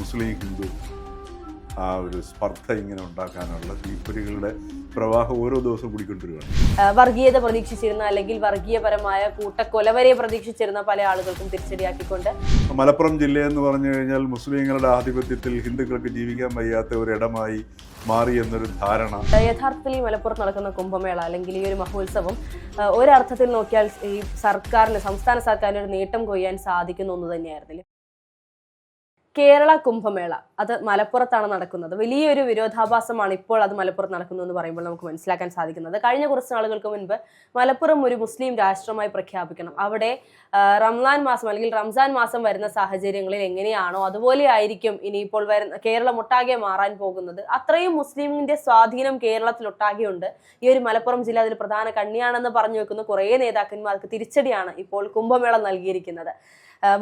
മുസ്ലിം ഹിന്ദു ആ ഒരു സ്പർദ്ധ ഇങ്ങനെ ഉണ്ടാക്കാനുള്ള തീപ്പൊരികളുടെ പ്രവാഹം ഓരോ ദിവസവും കൂടിക്കൊണ്ടിരിക്കുകയാണ്. വർഗീയത പ്രതീക്ഷിച്ചിരുന്ന അല്ലെങ്കിൽ വർഗീയപരമായ കൂട്ടക്കൊലവരെ പ്രതീക്ഷിച്ചിരുന്ന പല ആളുകൾക്കും തിരിച്ചടിയാക്കിക്കൊണ്ട് മലപ്പുറം ജില്ലയെന്ന് പറഞ്ഞു കഴിഞ്ഞാൽ മുസ്ലിങ്ങളുടെ ആധിപത്യത്തിൽ ഹിന്ദുക്കൾക്ക് ജീവിക്കാൻ വയ്യാത്ത ഒരു ഇടമായി മാറി എന്നൊരു ധാരണ. യഥാർത്ഥത്തിൽ ഈ മലപ്പുറത്ത് നടക്കുന്ന കുംഭമേള അല്ലെങ്കിൽ ഈ ഒരു മഹോത്സവം ഒരർത്ഥത്തിൽ നോക്കിയാൽ ഈ സർക്കാരിന് സംസ്ഥാന സർക്കാരിന് ഒരു നേട്ടം കൊയ്യാൻ സാധിക്കുന്ന ഒന്ന് തന്നെയായിരുന്നില്ല? കേരള കുംഭമേള. അത് മലപ്പുറത്താണ് നടക്കുന്നത്. വലിയൊരു വിരോധാഭാസമാണ് ഇപ്പോൾ അത് മലപ്പുറത്ത് നടക്കുന്നു എന്ന് പറയുമ്പോൾ നമുക്ക് മനസ്സിലാക്കാൻ സാധിക്കുന്നത്. കഴിഞ്ഞ കുറച്ച് നാളുകൾക്ക് മുൻപ് മലപ്പുറം ഒരു മുസ്ലിം രാഷ്ട്രമായി പ്രഖ്യാപിക്കണം. അവിടെ റംസാൻ മാസം അല്ലെങ്കിൽ റംസാൻ മാസം വരുന്ന സാഹചര്യങ്ങളിൽ എങ്ങനെയാണോ അതുപോലെ ആയിരിക്കും ഇനിയിപ്പോൾ വരുന്ന കേരളം ഒട്ടാകെ മാറാൻ പോകുന്നത്. അത്രയും മുസ്ലിമിന്റെ സ്വാധീനം കേരളത്തിൽ ഒട്ടാകെയുണ്ട്. ഈ ഒരു മലപ്പുറം ജില്ല അതിൽ പ്രധാന കണ്ണിയാണെന്ന് പറഞ്ഞു വെക്കുന്ന കുറേ നേതാക്കന്മാർക്ക് തിരിച്ചടിയാണ് ഇപ്പോൾ കുംഭമേള നൽകിയിരിക്കുന്നത്.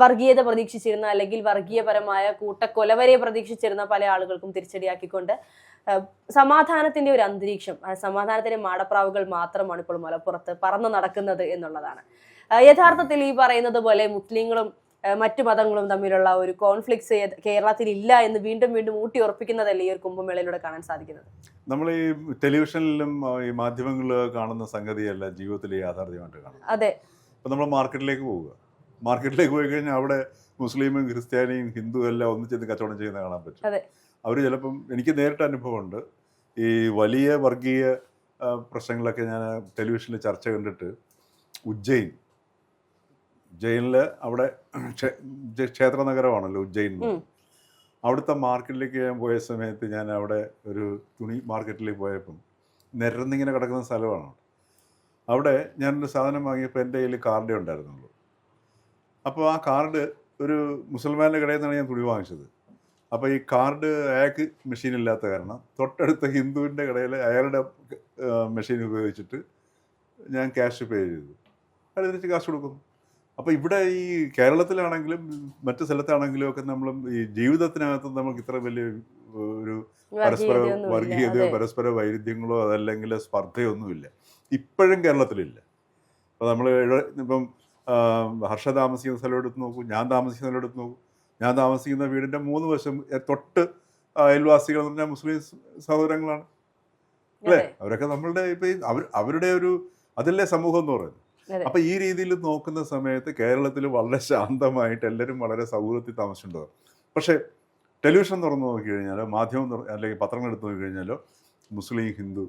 വർഗീയത പ്രതീക്ഷിച്ചിരുന്ന അല്ലെങ്കിൽ വർഗീയപരമായ കൂട്ടക്കൊലവരെ പ്രതീക്ഷിച്ചിരുന്ന പല ആളുകൾക്കും തിരിച്ചടിയാക്കിക്കൊണ്ട് സമാധാനത്തിന്റെ ഒരു അന്തരീക്ഷം സമാധാനത്തിന്റെ മാടപ്രാവുകൾ മാത്രമാണ് ഇപ്പോൾ മലപ്പുറത്ത് പറന്നു നടക്കുന്നത് എന്നുള്ളതാണ്. യഥാർത്ഥത്തിൽ ഈ പറയുന്നത് പോലെ മുസ്ലിങ്ങളും മറ്റു മതങ്ങളും തമ്മിലുള്ള ഒരു കോൺഫ്ലിക്ട്സ് കേരളത്തിൽ ഇല്ല എന്ന് വീണ്ടും വീണ്ടും ഊട്ടി ഉറപ്പിക്കുന്നതല്ലേ ഈ ഒരു കുംഭമേളയിലൂടെ കാണാൻ സാധിക്കുന്നത്? നമ്മൾ ഈ ടെലിവിഷനിലും ഈ മാധ്യമങ്ങളിലും കാണുന്ന സംഗതിയല്ല ജീവിതത്തിൽ യാഥാർത്ഥ്യമായിട്ട് കാണുന്നത്. അതെ. ഇപ്പം നമ്മൾ മാർക്കറ്റിലേക്ക് പോവുക. മാർക്കറ്റിലേക്ക് പോയി കഴിഞ്ഞാൽ അവിടെ മുസ്ലിമും ക്രിസ്ത്യാനിയും ഹിന്ദു എല്ലാം ഒന്നിച്ചെന്ന് കച്ചവടം ചെയ്യുന്ന കാണാൻ പറ്റും. അവർ ചിലപ്പം എനിക്ക് നേരിട്ട് അനുഭവമുണ്ട്. ഈ വലിയ വർഗീയ പ്രശ്നങ്ങളൊക്കെ ഞാൻ ടെലിവിഷനിൽ ചർച്ച കണ്ടിട്ട് ഉജ്ജയിൻ ഉജ്ജയിനിൽ അവിടെ ക്ഷേ- ക്ഷേത്ര നഗരമാണല്ലോ ഉജ്ജയിൻ അവിടുത്തെ മാർക്കറ്റിലേക്ക് ഞാൻ പോയ സമയത്ത് ഞാൻ അവിടെ ഒരു തുണി മാർക്കറ്റിലേക്ക് പോയപ്പം നിരന്നിങ്ങനെ കിടക്കുന്ന സ്ഥലമാണ്. അവിടെ ഞാനൊരു സാധനം വാങ്ങിയപ്പോൾ എന്റെ കയ്യിൽ കാർഡേ ഉണ്ടായിരുന്നുള്ളൂ. അപ്പോൾ ആ കാർഡ് ഒരു മുസൽമാന്റെ കടയിൽ നിന്നാണ് ഞാൻ തുണി വാങ്ങിച്ചത്. അപ്പോൾ ഈ കാർഡ് അയാൾക്ക് മെഷീൻ ഇല്ലാത്ത കാരണം തൊട്ടടുത്ത ഹിന്ദുവിന്റെ കടയിൽ അയാളുടെ മെഷീൻ ഉപയോഗിച്ചിട്ട് ഞാൻ ക്യാഷ് പേ ചെയ്തു. അയാൾ തിരിച്ച് കാശ് കൊടുക്കും. അപ്പോൾ ഇവിടെ ഈ കേരളത്തിലാണെങ്കിലും മറ്റു സ്ഥലത്താണെങ്കിലും ഒക്കെ നമ്മൾ ഈ ജീവിതത്തിനകത്ത് നമുക്ക് ഇത്ര വലിയ ഒരു പരസ്പര. വർഗീയതയോ പരസ്പര വൈരുദ്ധ്യങ്ങളോ അതല്ലെങ്കിൽ സ്പർദ്ധയോ ഒന്നുമില്ല ഇപ്പോഴും കേരളത്തിലില്ല. അപ്പോൾ നമ്മൾ ഇപ്പം ഹർഷ താമസിക്കുന്ന സ്ഥലം എടുത്ത് നോക്കൂ ഞാൻ താമസിക്കുന്ന സ്ഥലം എടുത്ത് നോക്കൂ. ഞാൻ താമസിക്കുന്ന വീടിന്റെ മൂന്ന് വശം തൊട്ട് അയൽവാസികൾ എന്ന് പറഞ്ഞാൽ മുസ്ലിം സഹോദരങ്ങളാണ്. അല്ലേ? അവരൊക്കെ നമ്മളുടെ ഇപ്പം അവർ അവരുടെ ഒരു അതല്ലേ സമൂഹം എന്ന് പറയുന്നത്. അപ്പൊ ഈ രീതിയിൽ നോക്കുന്ന സമയത്ത് കേരളത്തിൽ വളരെ ശാന്തമായിട്ട് എല്ലാവരും വളരെ സൗഹൃദത്തിൽ താമസിച്ചിട്ടുണ്ടാകും പക്ഷേ ടെലിവിഷൻ തുറന്നു നോക്കിക്കഴിഞ്ഞാലോ മാധ്യമം അല്ലെങ്കിൽ പത്രങ്ങൾ എടുത്ത് നോക്കിക്കഴിഞ്ഞാലോ മുസ്ലിം ഹിന്ദു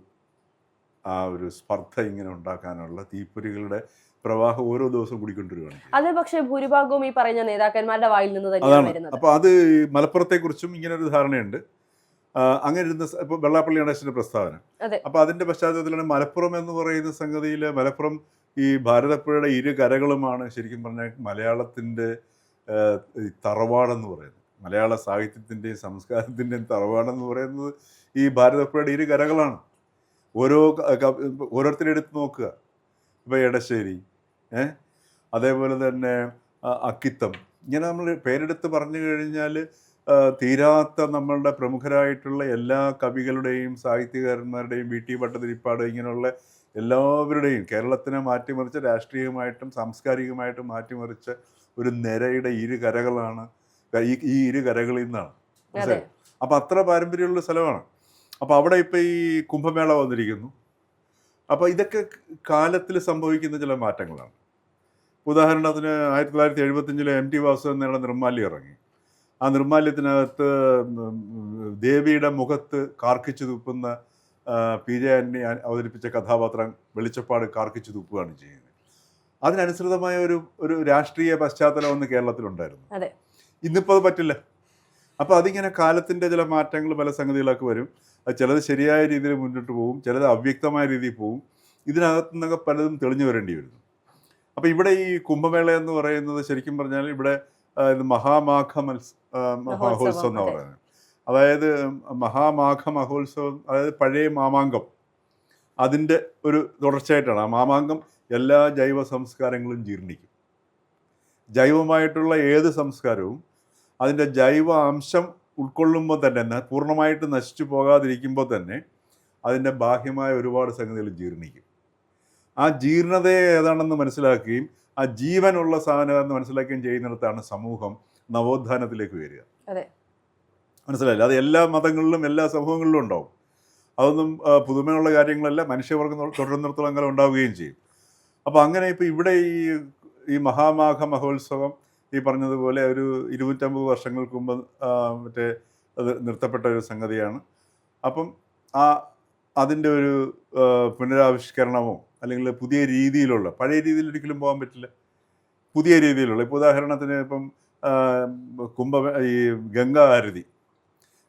ആ ഒരു സ്പർദ്ധ ഇങ്ങനെ ഉണ്ടാക്കാനുള്ള തീപ്പൊരികളുടെ പ്രവാഹം ഓരോ ദിവസവും കൂടിക്കൊണ്ടിരിക്കുകയാണ്. അത് പക്ഷേ ഭൂരിഭാഗവും ഈ പറഞ്ഞ നേതാക്കന്മാരുടെ വായിൽ നിന്ന് തന്നെയാണ് അപ്പൊ വരുന്നത്. അപ്പോൾ അത് മലപ്പുറത്തെക്കുറിച്ചും ഇങ്ങനെ ഒരു ധാരണയുണ്ട് അങ്ങനെ ഇരുന്ന ഇപ്പൊ ഇപ്പോൾ വെള്ളാപ്പള്ളി ഗണേശന്റെ പ്രസ്താവന. അപ്പോൾ അതിന്റെ പശ്ചാത്തലത്തിലാണ് മലപ്പുറം എന്ന് പറയുന്ന സംഗതിയിൽ മലപ്പുറം ഈ ഭാരതപ്പുഴയുടെ ഇരു കരകളുമാണ് ശരിക്കും പറഞ്ഞാൽ മലയാളത്തിന്റെ തറവാടെന്ന് പറയുന്നത്. മലയാള സാഹിത്യത്തിന്റെയും സംസ്കാരത്തിന്റെയും തറവാടെന്ന് പറയുന്നത് ഈ ഭാരതപ്പുഴയുടെ ഇരു കരകളാണ്. ഓരോ ക- ക- ഓരോരുത്തരെ എടുത്ത് നോക്കുക. ഇപ്പോൾ എടശ്ശേരി അതേപോലെ തന്നെ അക്കിത്തം. ഇങ്ങനെ നമ്മൾ പേരെടുത്ത് പറഞ്ഞു കഴിഞ്ഞാൽ തീരാത്ത നമ്മളുടെ പ്രമുഖരായിട്ടുള്ള എല്ലാ കവികളുടെയും സാഹിത്യകാരന്മാരുടെയും വി ടി ഭട്ടതിരിപ്പാട് ഇങ്ങനെയുള്ള എല്ലാവരുടെയും കേരളത്തിനെ മാറ്റിമറിച്ച് രാഷ്ട്രീയമായിട്ടും സാംസ്കാരികമായിട്ടും മാറ്റിമറിച്ച ഒരു നിരയുടെ ഇരു കരകളാണ് ഈ ഈ ഇരു കരകളിൽ നിന്നാണ്. അപ്പം അത്ര പാരമ്പര്യമുള്ള സ്ഥലമാണ്. അപ്പോൾ അവിടെ ഇപ്പോൾ ഈ കുംഭമേള വന്നിരിക്കുന്നു. അപ്പോൾ ഇതൊക്കെ കാലത്തിൽ സംഭവിക്കുന്ന ചില മാറ്റങ്ങളാണ്. ഉദാഹരണത്തിന് ആയിരത്തി തൊള്ളായിരത്തി എഴുപത്തഞ്ചിലെ എം ടി വാസു എന്നുള്ള നിർമ്മാല്യം ഇറങ്ങി. ആ നിർമ്മാല്യത്തിനകത്ത് ദേവിയുടെ മുഖത്ത് കാർക്കിച്ചു തുപ്പുന്ന പി ജെ ആന്റണി അവതരിപ്പിച്ച കഥാപാത്രം വെളിച്ചപ്പാട് കാർക്കിച്ചു തുപ്പുകയാണ് ചെയ്യുന്നത്. അതിനനുസൃതമായ ഒരു ഒരു രാഷ്ട്രീയ പശ്ചാത്തലം ഒന്ന് കേരളത്തിലുണ്ടായിരുന്നു. ഇന്നിപ്പോൾ അത് പറ്റില്ല. അപ്പോൾ അതിങ്ങനെ കാലത്തിന്റെ ചില മാറ്റങ്ങൾ പല സംഗതികളൊക്കെ വരും. അത് ചിലത് ശരിയായ രീതിയിൽ മുന്നോട്ട് പോകും ചിലത് അവ്യക്തമായ രീതിയിൽ പോകും ഇതിനകത്തു നിന്നൊക്കെ പലതും തെളിഞ്ഞു വരേണ്ടി വരുന്നു. അപ്പോൾ ഇവിടെ ഈ കുംഭമേള എന്ന് പറയുന്നത് ശരിക്കും പറഞ്ഞാൽ ഇവിടെ ഇത് മഹാമാഘ മത്സ മഹോത്സവം എന്ന് പറയുന്നത്. അതായത് മഹാമാഘ മഹോത്സവം അതായത് പഴയ മാമാങ്കം. അതിന്റെ ഒരു തുടർച്ചയായിട്ടാണ്. ആ മാമാങ്കം എല്ലാ ജൈവ സംസ്കാരങ്ങളും ജീർണിക്കും. ജൈവമായിട്ടുള്ള ഏത് സംസ്കാരവും അതിന്റെ ജൈവ അംശം ഉൾക്കൊള്ളുമ്പോൾ തന്നെ പൂർണമായിട്ട് നശിച്ചു പോകാതിരിക്കുമ്പോൾ തന്നെ അതിന്റെ ബാഹ്യമായ ഒരുപാട് സംഗതികൾ ജീർണിക്കും. ആ ജീർണതയെ ഏതാണെന്ന് മനസ്സിലാക്കുകയും ആ ജീവനുള്ള സാധനം എന്ന് മനസ്സിലാക്കുകയും ചെയ്യുന്നിടത്താണ് സമൂഹം നവോത്ഥാനത്തിലേക്ക് വരിക. മനസ്സിലായില്ല? അത് എല്ലാ മതങ്ങളിലും എല്ലാ സമൂഹങ്ങളിലും ഉണ്ടാവും. അതൊന്നും പുതുമയുള്ള കാര്യങ്ങളല്ല മനുഷ്യവർഗം തുടരുന്നിടത്തോളം അങ്ങനെ ഉണ്ടാവുകയും ചെയ്യും. അപ്പോൾ അങ്ങനെ ഇപ്പോൾ ഇവിടെ ഈ ഈ മഹാമാഘ മഹോത്സവം ഈ പറഞ്ഞതുപോലെ ഒരു ഇരുന്നൂറ്റമ്പത് വർഷങ്ങൾക്ക് മുമ്പ് മറ്റേ അത് നിർത്തപ്പെട്ട ഒരു സംഗതിയാണ്. അപ്പം ആ അതിന്റെ ഒരു പുനരാവിഷ്കരണമോ അല്ലെങ്കിൽ പുതിയ രീതിയിലുള്ള പഴയ രീതിയിൽ ഒരിക്കലും പോകാൻ പറ്റില്ല. പുതിയ രീതിയിലുള്ള ഇപ്പോൾ ഉദാഹരണത്തിന് ഇപ്പം കുംഭ ഈ ഗംഗാ ആരതി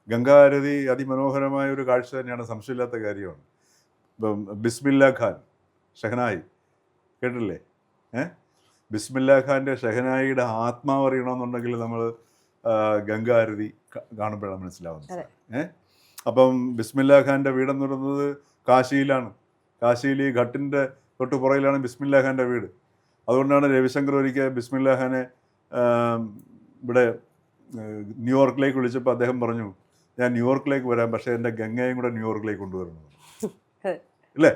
ഗംഗാ ആരതി അതിമനോഹരമായ ഒരു കാഴ്ച തന്നെയാണ് സംശയമില്ലാത്ത കാര്യമാണ്. ഇപ്പം ബിസ്മില്ല ഖാൻ ഷഹനായി. കേട്ടില്ലേ? ഏ? ബിസ്മില്ല ഖാന്റെ ഷഹനായിയുടെ ആത്മാവ് അറിയണമെന്നുണ്ടെങ്കിൽ നമ്മൾ ഗംഗാ ആരതി ക- കാണുമ്പോഴാണ് മനസ്സിലാവുന്നത്. ഏ? അപ്പം ബിസ്മില്ല ഖാന്റെ വീടെന്ന് പറയുന്നത് കാശിയിലാണ്. കാശിയിൽ ഈ ഘട്ടിന്റെ തൊട്ട് പുറകിലാണ് ബിസ്മില്ല ഖാന്റെ വീട്. അതുകൊണ്ടാണ് രവിശങ്കർ ഒരിക്കൽ ബിസ്മില്ലാഖാനെ ഇവിടെ ന്യൂയോർക്കിലേക്ക് വിളിച്ചപ്പോൾ അദ്ദേഹം പറഞ്ഞു ഞാൻ ന്യൂയോർക്കിലേക്ക് വരാം പക്ഷേ എന്റെ ഗംഗയും കൂടെ ന്യൂയോർക്കിലേക്ക് കൊണ്ടുവരണം. അല്ലേ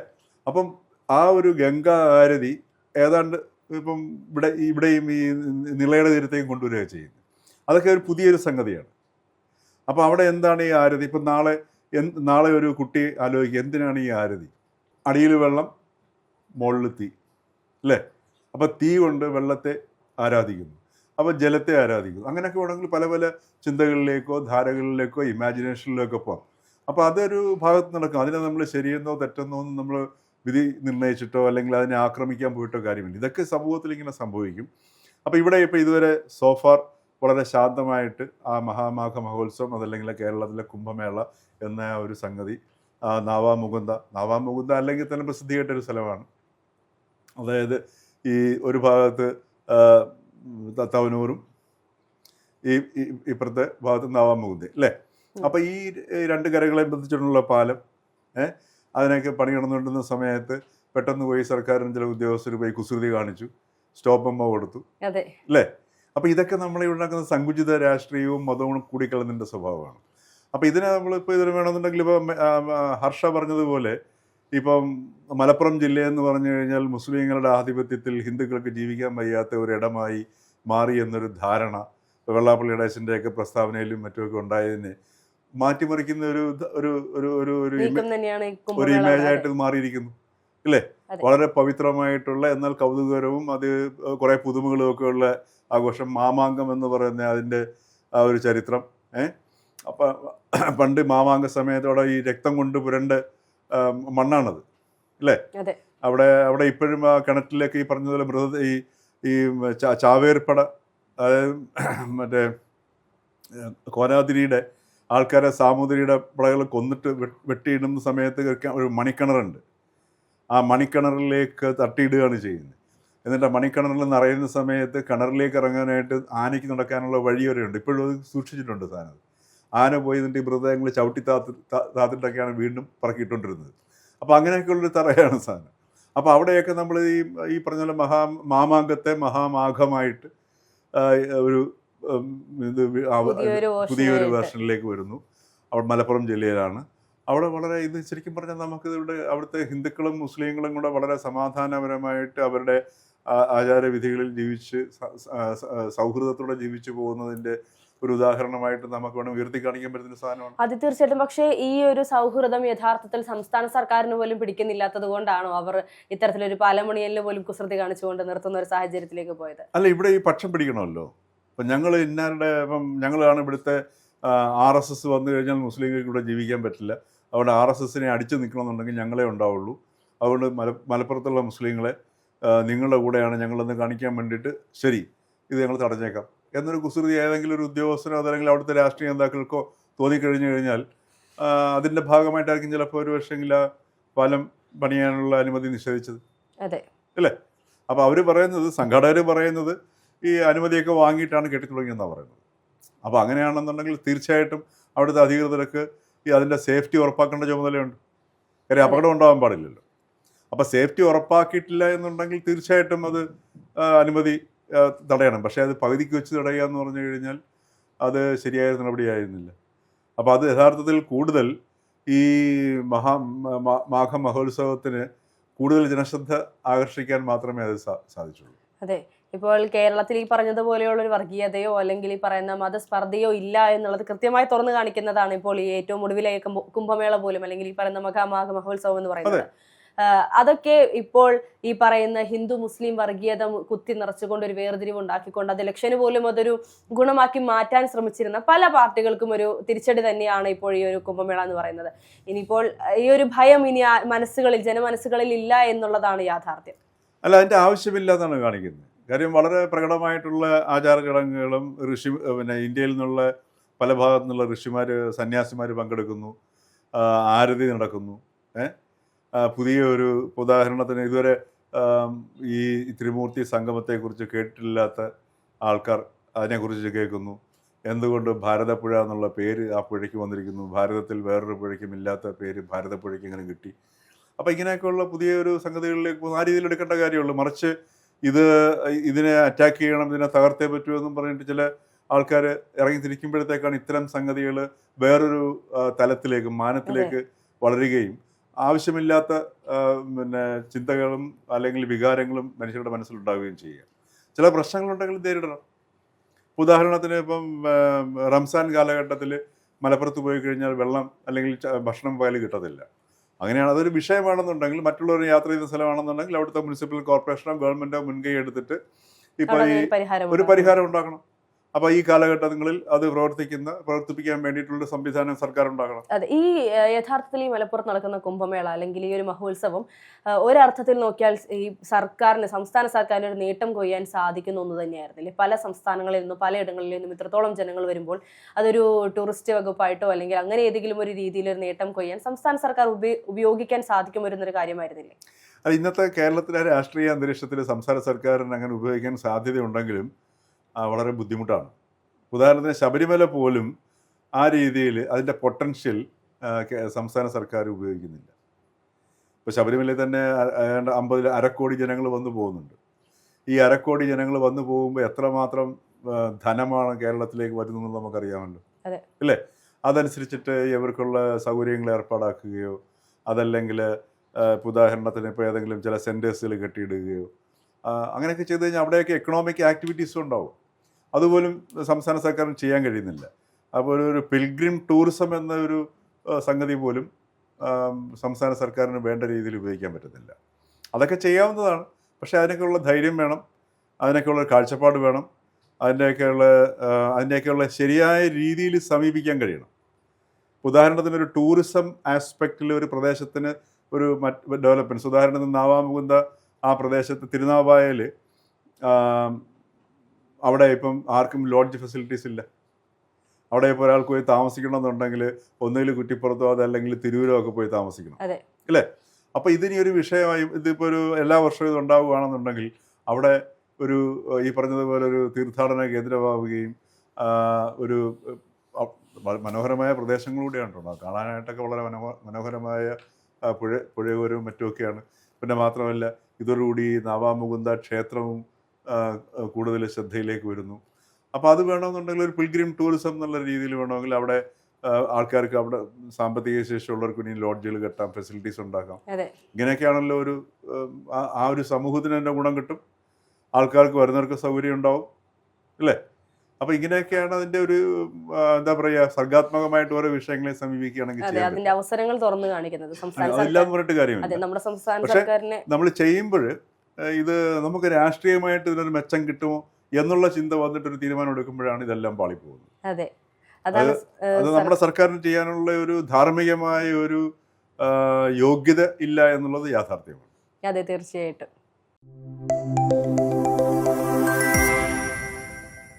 അപ്പം ആ ഒരു ഗംഗാ ആരതി ഏതാണ്ട് ഇപ്പം ഇവിടെ ഇവിടെയും ഈ നിളയുടെ തീരത്തേക്കും കൊണ്ടുവരിക ചെയ്യുന്നത്. അതൊക്കെ ഒരു പുതിയൊരു സംഗതിയാണ്. അപ്പോൾ അവിടെ എന്താണ് ഈ ആരതി? ഇപ്പം നാളെ എന്ത് നാളെ ഒരു കുട്ടി ആലോചിക്കുക എന്തിനാണ് ഈ ആരതി? അടിയിൽ വെള്ളം മുകളിൽ തീ അല്ലേ? അപ്പോൾ തീ കൊണ്ട് വെള്ളത്തെ ആരാധിക്കുന്നു. അപ്പോൾ ജലത്തെ ആരാധിക്കുന്നു. അങ്ങനെയൊക്കെ വേണമെങ്കിൽ പല പല ചിന്തകളിലേക്കോ ധാരകളിലേക്കോ ഇമാജിനേഷനിലേക്കോ പോകാം. അപ്പോൾ അതൊരു ഭാഗത്ത് നടക്കും. അതിനെ നമ്മൾ ശരിയെന്നോ തെറ്റെന്നോ ഒന്നും നമ്മൾ വിധി നിർണയിച്ചിട്ടോ അല്ലെങ്കിൽ അതിനെ ആക്രമിക്കാൻ പോയിട്ടോ കാര്യമില്ല. ഇതൊക്കെ സമൂഹത്തിൽ ഇങ്ങനെ സംഭവിക്കും. അപ്പോൾ ഇവിടെ ഇപ്പോൾ ഇതുവരെ സോഫാർ വളരെ ശാന്തമായിട്ട് ആ മഹാമാഘ മഹോത്സവം അതല്ലെങ്കിൽ കേരളത്തിലെ കുംഭമേള എന്ന ഒരു സംഗതി നാവാമുകുന്ദ. നാവാമുകുന്ദ അല്ലെങ്കിൽ തന്നെ പ്രസിദ്ധിയായിട്ട് ഒരു സ്ഥലമാണ്. അതായത് ഈ ഒരു ഭാഗത്ത് തത്താവനൂറും ഈ ഇപ്പുറത്തെ ഭാഗത്ത് നാവാമുകുന്ദ അല്ലേ? അപ്പോൾ ഈ രണ്ട് കരകളെ ബന്ധിച്ചിട്ടുള്ള പാലം ഏഹ് അതിനൊക്കെ പണി കിടന്നുകൊണ്ടിരുന്ന സമയത്ത് പെട്ടെന്ന് പോയി സർക്കാരിന് ചില ഉദ്യോഗസ്ഥർ പോയി കുസൃതി കാണിച്ചു സ്റ്റോപ്പ് അമ്മ കൊടുത്തു അല്ലേ? അപ്പോൾ ഇതൊക്കെ നമ്മളെ ഉണ്ടാക്കുന്ന സങ്കുചിത രാഷ്ട്രീയവും മതവും കൂടിക്കളഞ്ഞതിന്റെ സ്വഭാവമാണ്. അപ്പോൾ ഇതിനെ നമ്മളിപ്പോൾ ഇതിന് വേണമെന്നുണ്ടെങ്കിൽ ഇപ്പം ഹർഷ പറഞ്ഞതുപോലെ ഇപ്പം മലപ്പുറം ജില്ലയെന്ന് പറഞ്ഞു കഴിഞ്ഞാൽ മുസ്ലിങ്ങളുടെ ആധിപത്യത്തിൽ ഹിന്ദുക്കൾക്ക് ജീവിക്കാൻ വയ്യാത്ത ഒരു ഇടമായി മാറി എന്നൊരു ധാരണ വെള്ളാപ്പള്ളി ഗണേശന്റെയൊക്കെ പ്രസ്താവനയിലും മറ്റുമൊക്കെ ഉണ്ടായതിനെ മാറ്റിമറിക്കുന്ന ഒരു ഒരു ഒരു ഒരു ഒരു ഒരു കുംഭമേള ഇമേജ് ആയിട്ട് ഇത് മാറിയിരിക്കുന്നു. ഇല്ലേ? വളരെ പവിത്രമായിട്ടുള്ള എന്നാൽ കൗതുകകരവും അത് കുറെ പുതുമകളും ഒക്കെ ഉള്ള ആഘോഷം. മാമാങ്കം എന്ന് പറയുന്ന അതിന്റെ ആ ഒരു ചരിത്രം ഏ? അപ്പം പണ്ട് മാമാങ്ക സമയത്തോടെ ഈ രക്തം കൊണ്ട് പുരണ്ട് മണ്ണാണത് അല്ലേ. അവിടെ അവിടെ ഇപ്പോഴും ആ കിണറ്റിലേക്ക് ഈ പറഞ്ഞതുപോലെ മൃത ഈ ഈ ചാവേർപ്പട അതായത് മറ്റേ കോനാതിരിയുടെ ആൾക്കാരെ സാമൂതിരിയുടെ പടകൾ കൊന്നിട്ട് വെട്ടിയിടുന്ന സമയത്ത് ഒരു മണിക്കിണറുണ്ട്. ആ മണിക്കിണറിലേക്ക് തട്ടിയിടുകയാണ് ചെയ്യുന്നത്. എന്നിട്ട് ആ മണിക്കിണറിൽ നിറയുന്ന സമയത്ത് കിണറിലേക്ക് ഇറങ്ങാനായിട്ട് ആനയ്ക്ക് നടക്കാനുള്ള വഴി വരെയുണ്ട്. ഇപ്പോഴും അത് സൂക്ഷിച്ചിട്ടുണ്ട് സാധനം. ആന പോയി എന്നിട്ട് ഈ മൃതദേഹങ്ങൾ ചവിട്ടി താത്ത് താത്തിട്ടൊക്കെയാണ് വീണ്ടും പറക്കിയിട്ടുകൊണ്ടിരുന്നത് അപ്പോൾ അങ്ങനെയൊക്കെയുള്ളൊരു തറയാണ് സാധനം. അപ്പോൾ അവിടെയൊക്കെ നമ്മൾ ഈ ഈ പറഞ്ഞ പോലെ മഹാ മാമാങ്കത്തെ മഹാമാഘമായിട്ട് ഒരു ഇത് പുതിയൊരു. വേർഷനിലേക്ക് വരുന്നു. അവിടെ മലപ്പുറം ജില്ലയിലാണ്. അവിടെ വളരെ ഇത് ശരിക്കും പറഞ്ഞാൽ നമുക്ക് ഇവിടെ അവിടുത്തെ ഹിന്ദുക്കളും മുസ്ലിങ്ങളും കൂടെ വളരെ സമാധാനപരമായിട്ട് അവരുടെ ആചാരവിധികളിൽ ജീവിച്ച് സൗഹൃദത്തോടെ ജീവിച്ചു പോകുന്നതിന്റെ ഒരു ഉദാഹരണമായിട്ട് നമുക്ക് വേണം ഉയർത്തി കാണിക്കാൻ പറ്റുന്ന സാധനമാണ്. അത് തീർച്ചയായിട്ടും. പക്ഷേ ഈ ഒരു സൗഹൃദം യഥാർത്ഥത്തിൽ സംസ്ഥാന സർക്കാരിന് പോലും പിടിക്കുന്നില്ലാത്തത് കൊണ്ടാണോ അവർ ഇത്തരത്തിലൊരു പാലമണിയലിന് പോലും കുസൃതി കാണിച്ചുകൊണ്ട് നിർത്തുന്ന ഒരു സാഹചര്യത്തിലേക്ക് പോയത്? അല്ല ഇവിടെ ഈ പക്ഷം പിടിക്കണമല്ലോ. ഇപ്പം ഞങ്ങൾ ഇന്നാരുടെ ഇപ്പം ഞങ്ങളാണ് ഇവിടുത്തെ ആർ എസ് എസ് വന്നു കഴിഞ്ഞാൽ മുസ്ലിങ്ങൾക്ക് ഇവിടെ ജീവിക്കാൻ പറ്റില്ല. അവിടെ ആർ എസ് എസിനെ അടിച്ചു നിൽക്കണമെന്നുണ്ടെങ്കിൽ ഞങ്ങളെ ഉണ്ടാവുള്ളൂ. അതുകൊണ്ട് മല മലപ്പുറത്തുള്ള മുസ്ലിങ്ങളെ നിങ്ങളുടെ കൂടെയാണ് ഞങ്ങളെന്ന് കാണിക്കാൻ വേണ്ടിയിട്ട് ശരി ഇത് ഞങ്ങൾ തടഞ്ഞേക്കാം. എന്നൊരു കുസൃതി ഏതെങ്കിലും ഒരു ഉദ്യോഗസ്ഥനോ അതല്ലെങ്കിൽ അവിടുത്തെ രാഷ്ട്രീയ നേതാക്കൾക്കോ തോന്നിക്കഴിഞ്ഞു കഴിഞ്ഞാൽ അതിന്റെ അതിന്റെ ഭാഗമായിട്ടായിരിക്കും ചിലപ്പോൾ ഒരു പക്ഷേങ്കിൽ ആ പാലം പണിയാനുള്ള അനുമതി നിഷേധിച്ചത്. അതെ. അല്ലേ? അപ്പോൾ അവർ പറയുന്നത് സംഘടകർ പറയുന്നത് ഈ അനുമതിയൊക്കെ വാങ്ങിയിട്ടാണ് കെട്ടിത്തുടങ്ങിയെന്നാണ് പറയുന്നത്. അപ്പോൾ അങ്ങനെയാണെന്നുണ്ടെങ്കിൽ തീർച്ചയായിട്ടും അവിടുത്തെ അധികൃതർക്ക് ഈ അതിന്റെ സേഫ്റ്റി ഉറപ്പാക്കേണ്ട ചുമതലയുണ്ട്. കാര്യം അപകടം ഉണ്ടാവാൻ പാടില്ലല്ലോ. അപ്പോൾ സേഫ്റ്റി ഉറപ്പാക്കിയിട്ടില്ല എന്നുണ്ടെങ്കിൽ തീർച്ചയായിട്ടും അത് അനുമതി തടയണം. പക്ഷേ അത് പകുതിക്ക് വെച്ച് തടയുക എന്ന് പറഞ്ഞു കഴിഞ്ഞാൽ അത് ശരിയായ നടപടിയായിരുന്നില്ല അപ്പോൾ അത് യഥാർത്ഥത്തിൽ കൂടുതൽ ഈ മഹാ മാഘ മഹോത്സവത്തിന് കൂടുതൽ ജനശ്രദ്ധ ആകർഷിക്കാൻ മാത്രമേ അത് സാധിച്ചുള്ളൂ. അതെ. ഇപ്പോൾ കേരളത്തിൽ ഈ പറഞ്ഞതുപോലെയുള്ള ഒരു വർഗീയതയോ അല്ലെങ്കിൽ ഈ പറയുന്ന മതസ്പർദ്ധയോ ഇല്ല എന്നുള്ളത് കൃത്യമായി തുറന്നു കാണിക്കുന്നതാണ് ഇപ്പോൾ ഈ ഏറ്റവും ഒടുവിലെ കുംഭമേള പോലും അല്ലെങ്കിൽ ഈ പറയുന്ന മഹാമാഘ മഹോത്സവം എന്ന് പറയുന്നത്. അതൊക്കെ ഇപ്പോൾ ഈ പറയുന്ന ഹിന്ദു മുസ്ലിം വർഗീയത കുത്തി നിറച്ചുകൊണ്ട് ഒരു വേർതിരിവ് ഉണ്ടാക്കിക്കൊണ്ട് അത് ഇലക്ഷന് പോലും അതൊരു ഗുണമാക്കി മാറ്റാൻ ശ്രമിച്ചിരുന്ന പല പാർട്ടികൾക്കും ഒരു തിരിച്ചടി തന്നെയാണ് ഇപ്പോൾ ഈ ഒരു കുംഭമേള എന്ന് പറയുന്നത്. ഇനിയിപ്പോൾ ഈ ഒരു ഭയം ഇനി മനസ്സുകളിൽ ജനമനസ്സുകളിൽ ഇല്ല എന്നുള്ളതാണ് യാഥാർത്ഥ്യം. അല്ല അതിന്റെ ആവശ്യമില്ല എന്നാണ് കാണിക്കുന്നത്. കാര്യം വളരെ പ്രകടമായിട്ടുള്ള ആചാര ചടങ്ങുകളും ഋഷി പിന്നെ ഇന്ത്യയിൽ നിന്നുള്ള പല ഭാഗത്തു നിന്നുള്ള ഋഷിമാർ സന്യാസിമാർ പങ്കെടുക്കുന്നു ആരതി നടക്കുന്നു. ഏ? ആ, പുതിയ ഒരു ഉദാഹരണത്തിന് ഇതുവരെ ഈ ത്രിമൂർത്തി സംഗമത്തെക്കുറിച്ച് കേട്ടിട്ടില്ലാത്ത ആൾക്കാർ അതിനെക്കുറിച്ച് കേൾക്കുന്നു. എന്തുകൊണ്ട് ഭാരതപ്പുഴ എന്നുള്ള പേര് ആ പുഴയ്ക്ക് വന്നിരിക്കുന്നു? ഭാരതത്തിൽ വേറൊരു പുഴയ്ക്കും ഇല്ലാത്ത പേര് ഭാരതപ്പുഴയ്ക്ക് ഇങ്ങനെ കിട്ടി? അപ്പോൾ ഇങ്ങനെയൊക്കെയുള്ള പുതിയൊരു സംഗതികളിലേക്ക് പോകുന്ന ആ രീതിയിൽ എടുക്കേണ്ട കാര്യമുള്ളൂ. മറിച്ച് ഇത് ഇതിനെ അറ്റാക്ക് ചെയ്യണം ഇതിനെ തകർത്തേ പറ്റൂ എന്നും പറഞ്ഞിട്ട് ചില ആൾക്കാർ ഇറങ്ങി തിരിക്കുമ്പോഴത്തേക്കാണ് ഇത്തരം സംഗതികൾ വേറൊരു തലത്തിലേക്ക് മാനത്തിലേക്ക് വളരുകയും ആവശ്യമില്ലാത്ത പിന്നെ ചിന്തകളും അല്ലെങ്കിൽ വികാരങ്ങളും മനുഷ്യരുടെ മനസ്സിലുണ്ടാവുകയും ചെയ്യുക. ചില പ്രശ്നങ്ങളുണ്ടെങ്കിൽ നേരിടണം. ഉദാഹരണത്തിന് ഇപ്പം റംസാൻ കാലഘട്ടത്തിൽ മലപ്പുറത്ത് പോയി കഴിഞ്ഞാൽ വെള്ളം അല്ലെങ്കിൽ ഭക്ഷണം പോയാലും കിട്ടത്തില്ല. അങ്ങനെയാണ്. അതൊരു വിഷയമാണെന്നുണ്ടെങ്കിൽ മറ്റുള്ളവർ യാത്ര ചെയ്ത സ്ഥലമാണെന്നുണ്ടെങ്കിൽ അവിടുത്തെ മുനിസിപ്പൽ കോർപ്പറേഷനോ ഗവൺമെന്റോ മുൻകൈ എടുത്തിട്ട് ഇപ്പോൾ ഈ ഒരു പരിഹാരം ഉണ്ടാക്കണം. അപ്പോൾ ഈ കാലഘട്ടങ്ങളിൽ അത് പ്രവർത്തിക്കുന്ന പ്രവർത്തിപ്പിക്കാൻ വേണ്ടിയിട്ടുള്ള സംവിധാനം സർക്കാർ ഉണ്ടാകണം അതെ ഈ യഥാർത്ഥത്തിൽ ഈ മലപ്പുറത്ത് നടക്കുന്ന കുംഭമേള അല്ലെങ്കിൽ ഈ ഒരു മഹോത്സവം ഒരർത്ഥത്തിൽ നോക്കിയാൽ ഈ സർക്കാരിന് സംസ്ഥാന സർക്കാരിന് ഒരു നേട്ടം കൊയ്യാൻ സാധിക്കുന്ന ഒന്ന് തന്നെയായിരുന്നില്ലേ? പല സംസ്ഥാനങ്ങളിൽ നിന്നും പലയിടങ്ങളിൽ നിന്നും ഇത്രത്തോളം ജനങ്ങൾ വരുമ്പോൾ അതൊരു ടൂറിസ്റ്റ് വകുപ്പായിട്ടോ അല്ലെങ്കിൽ അങ്ങനെ ഏതെങ്കിലും ഒരു രീതിയിൽ ഒരു നേട്ടം കൊയ്യാൻ സംസ്ഥാന സർക്കാർ ഉപയോ- ഉപയോഗിക്കാൻ സാധിക്കും വരുന്നൊരു കാര്യമായിരുന്നില്ലേ? അത് ഇന്നത്തെ കേരളത്തിലെ രാഷ്ട്രീയ അന്തരീക്ഷത്തിൽ സംസ്ഥാന സർക്കാരിന് അങ്ങനെ ഉപയോഗിക്കാൻ സാധ്യതയുണ്ടെങ്കിലും വളരെ ബുദ്ധിമുട്ടാണ്. ഉദാഹരണത്തിന് ശബരിമല പോലും ആ രീതിയിൽ അതിന്റെ പൊട്ടൻഷ്യൽ സംസ്ഥാന സർക്കാർ ഉപയോഗിക്കുന്നില്ല. ഇപ്പോൾ ശബരിമലയിൽ തന്നെ ഏതാണ്ട് അമ്പതിൽ അരക്കോടി ജനങ്ങൾ വന്നു പോകുന്നുണ്ട്. ഈ അരക്കോടി ജനങ്ങൾ വന്നു പോകുമ്പോൾ എത്രമാത്രം ധനമാണ് കേരളത്തിലേക്ക് വരുന്നതെന്ന് നമുക്കറിയാമല്ലോ. അല്ലേ? അതനുസരിച്ചിട്ട് ഇവർക്കുള്ള സൗകര്യങ്ങൾ ഏർപ്പാടാക്കുകയോ അതല്ലെങ്കിൽ ഇപ്പോൾ ഉദാഹരണത്തിന് ഇപ്പോൾ ഏതെങ്കിലും ചില സെന്റേഴ്സുകൾ കെട്ടിയിടുകയോ അങ്ങനെയൊക്കെ ചെയ്ത് കഴിഞ്ഞാൽ അവിടെയൊക്കെ എക്കണോമിക് ആക്ടിവിറ്റീസും ഉണ്ടാവും. അതുപോലും സംസ്ഥാന സർക്കാരിന് ചെയ്യാൻ കഴിയുന്നില്ല. അപ്പോൾ ഒരു- പിൽഗ്രിം ടൂറിസം എന്ന ഒരു സംഗതി പോലും സംസ്ഥാന സർക്കാരിന് വേണ്ട രീതിയിൽ ഉപയോഗിക്കാൻ പറ്റുന്നില്ല അതൊക്കെ ചെയ്യാവുന്നതാണ്. പക്ഷേ അതിനൊക്കെയുള്ള ധൈര്യം വേണം. അതിനൊക്കെയുള്ള കാഴ്ചപ്പാട് വേണം. അതിന്റെയൊക്കെയുള്ള അതിന്റെയൊക്കെയുള്ള ശരിയായ രീതിയിൽ സമീപിക്കാൻ കഴിയണം. ഉദാഹരണത്തിന് ഒരു ടൂറിസം ആസ്പെക്റ്റിൽ ഒരു പ്രദേശത്തിന് ഒരു മറ്റ് ഡെവലപ്മെന്റ്സ് ഉദാഹരണത്തിന് നാവാമുകുന്ദ ആ പ്രദേശത്ത് തിരുനാവായയിൽ അവിടെ ഇപ്പം ആർക്കും ലോഡ്ജ് ഫെസിലിറ്റീസ് ഇല്ല. അവിടെ ഇപ്പോൾ ഒരാൾക്ക് പോയി താമസിക്കണമെന്നുണ്ടെങ്കിൽ ഒന്നുകിൽ കുറ്റിപ്പുറത്തോ അതല്ലെങ്കിൽ തിരൂരോ ഒക്കെ പോയി താമസിക്കണം. അല്ലേ? അപ്പോൾ ഇതിനി ഒരു വിഷയമായി ഇതിപ്പോൾ ഒരു എല്ലാ വർഷവും ഇത് ഉണ്ടാവുകയാണെന്നുണ്ടെങ്കിൽ അവിടെ ഒരു ഈ പറഞ്ഞതുപോലെ ഒരു തീർത്ഥാടന കേന്ദ്രമാവുകയും ഒരു മനോഹരമായ പ്രദേശങ്ങൾ കൂടിയാണ് കാണാനായിട്ടൊക്കെ വളരെ മനോഹരമായ പുഴ പുഴയോരവും മറ്റുമൊക്കെയാണ്. പിന്നെ മാത്രമല്ല ഇതോടുകൂടി നവാമുകുന്ദ ക്ഷേത്രവും കൂടുതൽ ശ്രദ്ധയിലേക്ക് വരുന്നു. അപ്പോൾ അത് വേണമെന്നുണ്ടെങ്കിൽ ഒരു പിൽഗ്രിം ടൂറിസം എന്നുള്ള രീതിയിൽ വേണമെങ്കിൽ അവിടെ ആൾക്കാർക്ക് അവിടെ സാമ്പത്തിക ശേഷിയുള്ളവർക്ക് ഇനി ലോഡ്ജുകൾ കെട്ടാം ഫെസിലിറ്റീസ് ഉണ്ടാക്കാം. ഇങ്ങനെയൊക്കെയാണല്ലോ ഒരു ആ ഒരു സമൂഹത്തിന് തന്നെ ഗുണം കിട്ടും. ആൾക്കാർക്ക് വരുന്നവർക്ക് സൗകര്യം ഉണ്ടാവും. അല്ലേ? അപ്പോൾ ഇങ്ങനെയൊക്കെയാണ് അതിന്റെ ഒരു എന്താ പറയാ സർഗാത്മകമായിട്ട് ഓരോ വിഷയങ്ങളെ സമീപിക്കുകയാണെങ്കിൽ അതിന്റെ അവസരങ്ങൾ തുറന്നു കാണിക്കുന്നത് സംസ്ഥാന സർക്കാർ. നമ്മുടെ സംസ്ഥാന സർക്കാരിനെ നമ്മൾ ചെയ്യുമ്പോൾ ഇത് നമുക്ക് രാഷ്ട്രീയമായിട്ട് ഇതിനൊരു മെച്ചം കിട്ടുമോ എന്നുള്ള ചിന്ത വന്നിട്ട് ഒരു തീരുമാനം എടുക്കുമ്പോഴാണ് ഇതെല്ലാം പാളിപ്പോകുന്നത്. അതെ. അത് നമ്മുടെ സർക്കാരിന് ചെയ്യാനുള്ള ഒരു ധാർമ്മികമായ ഒരു യോഗ്യത ഇല്ല എന്നുള്ളത് യാഥാർത്ഥ്യമാണ്. അതെ തീർച്ചയായിട്ടും.